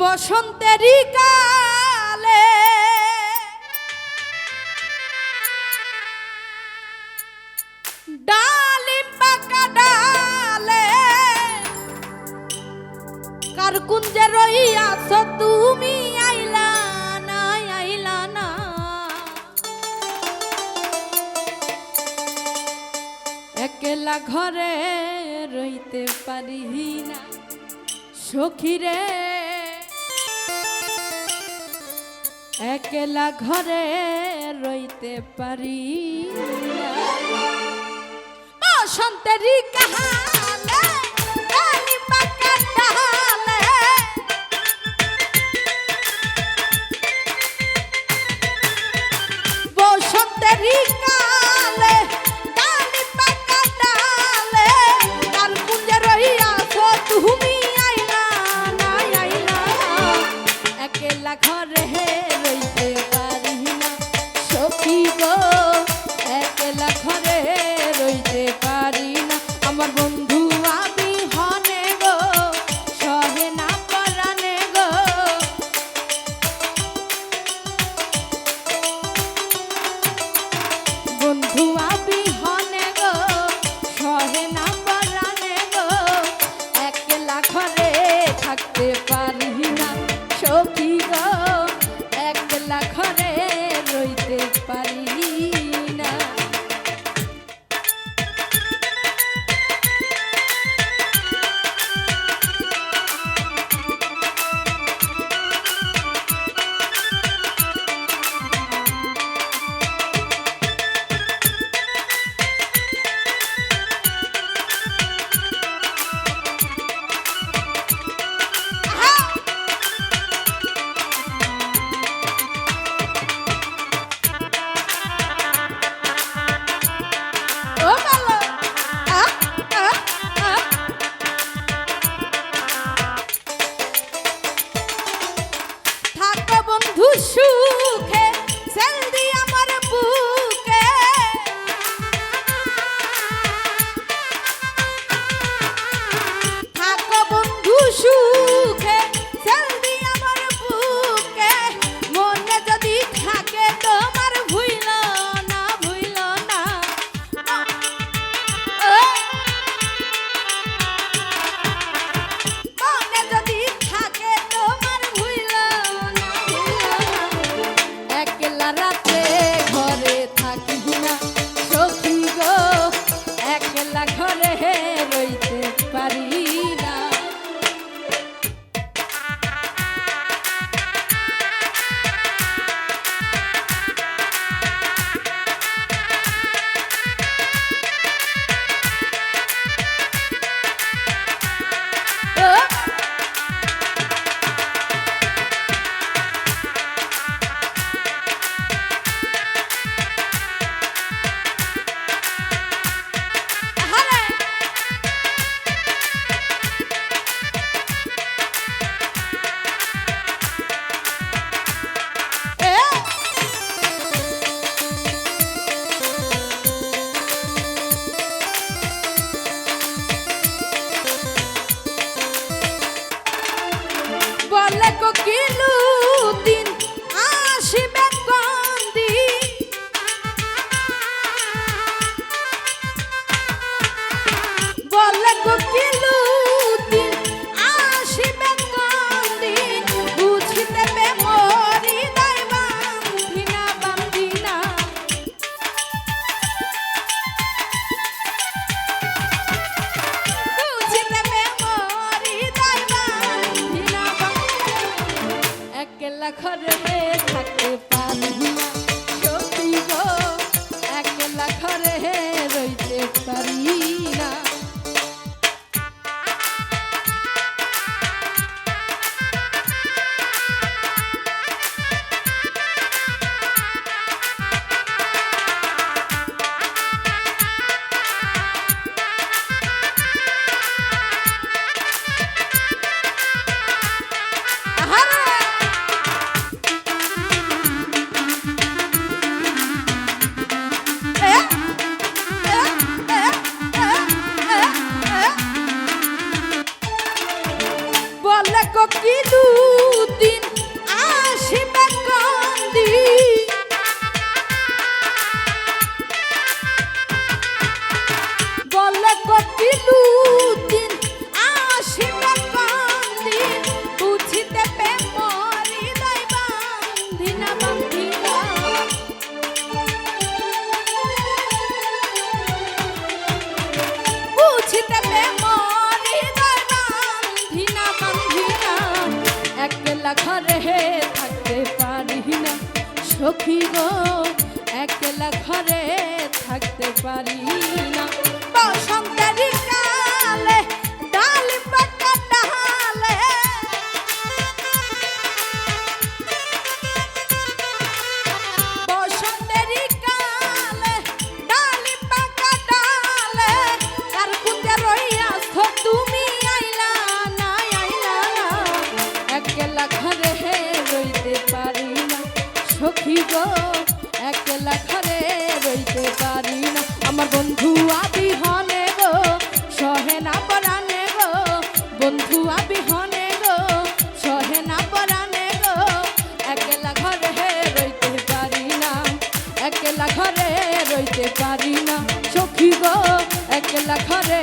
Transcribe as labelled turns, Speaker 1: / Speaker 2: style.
Speaker 1: বসন্তেরই কালে। ডালিম পাকা ডালে, কার কুঞ্জে রইয়াছ তুমি আইলা আইলা না। ঘরে রইতে পারি না, সখিরে একলা ঘরে রইতে পারি বসন্তেরি কাহালে কালি পাকা ডালে। বসন্তেরি কালে কালি আইনা আইনা। ঘরে সুখে আল্লাহ ঘরে হে বলে কোকিলু। পারি না। দুদিন সখী গো একলা ঘরে থাকতে পারি না। বসন্তের কালে সখী গো, একলা ঘরে রইতে পারি না। আমার বন্ধু আবি হনে গো, সহে না পরানে গো। বন্ধু আবি হনে গো, সহে না পরানে গো। একলা ঘরে রইতে পারি না, একলা ঘরে রইতে পারি না। সখী গো, একলা ঘরে